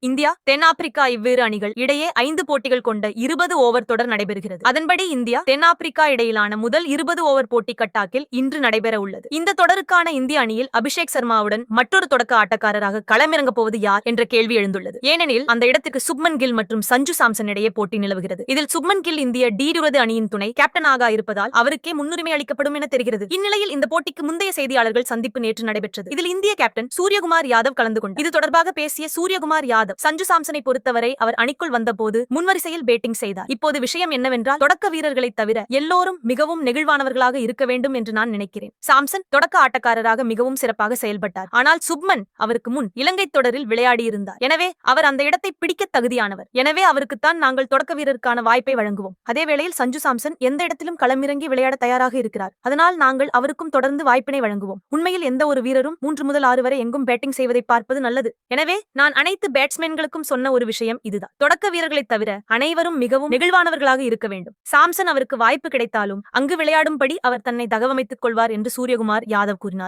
India தென்னாப்பிரிக்கா இவ்விரு அணிகள் இடையே ஐந்து போட்டிகள் கொண்ட இருபது ஓவர் தொடர் நடைபெறுகிறது. அதன்படி இந்தியா தென்னாப்பிரிக்கா இடையிலான முதல் இருபது ஓவர் போட்டி கட்டாக்கில் இன்று நடைபெற உள்ளது. இந்த தொடருக்கான இந்திய அணியில் அபிஷேக் சர்மாவுடன் மற்றொரு தொடக்க ஆட்டக்காரராக களமிறங்கப் போவது யார் என்ற கேள்வி எழுந்துள்ளது. ஏனெனில் அந்த இடத்துக்கு சுப்மன் கில் மற்றும் சஞ்சு சாம்சன் இடையே போட்டி நிலவுகிறது. இதில் சுப்மன் கில் இந்திய டி இருபது அணியின் துணை கேப்டனாக இருப்பதால் அவருக்கே முன்னுரிமை அளிக்கப்படும் என தெரிகிறது. இந்நிலையில் இந்த போட்டிக்கு முந்தைய செய்தியாளர்கள் சந்திப்பு நேற்று நடைபெற்றது. இதில் இந்திய கேப்டன் சூரியகுமார் யாதவ் கலந்து கொண்டார். இது தொடர்பாக பேசிய சூரியகுமார் யாதவ் சஞ்சு சாம்சனை பொறுத்தவரை அவர் அணிக்குள் வந்தபோது முன்வரிசையில் பேட்டிங் செய்தார். இப்போது விஷயம் என்னவென்றால் தொடக்க வீரர்களை தவிர எல்லோரும் மிகவும் நெகிழ்வானவர்களாக இருக்க வேண்டும் என்று நான் நினைக்கிறேன். சாம்சன் தொடக்க ஆட்டக்காரராக மிகவும் சிறப்பாக செயல்பட்டார். ஆனால் சுப்மன் அவருக்கு முன் இலங்கை தொடரில் விளையாடியிருந்தார். எனவே அவர் அந்த இடத்தை பிடிக்க தகுதியானவர். எனவே அவருக்குத்தான் நாங்கள் தொடக்க வீரருக்கான வாய்ப்பை வழங்குவோம். அதேவேளையில் சஞ்சு சாம்சன் எந்த இடத்திலும் களமிறங்கி விளையாட தயாராக இருக்கிறார். அதனால் நாங்கள் அவருக்கும் தொடர்ந்து வாய்ப்பினை வழங்குவோம். உண்மையில் எந்த ஒரு வீரரும் மூன்று முதல் ஆறு வரை எங்கும் பேட்டிங் செய்வதை பார்ப்பது நல்லது. எனவே நான் அனைத்து பேட்ஸ்மேன்களுக்கும் சொன்ன ஒரு விஷயம் இதுதான். தொடக்க வீரர்களை தவிர அனைவரும் மிகவும் நெகிழ்வானவர்களாக இருக்க வேண்டும். சாம்சன் அவருக்கு வாய்ப்பு கிடைத்தாலும் அங்கு விளையாடும்படி அவர் தன்னை தகவமைத்துக் கொள்வார் என்று சூரியகுமார் யாதவ் கூறினார்.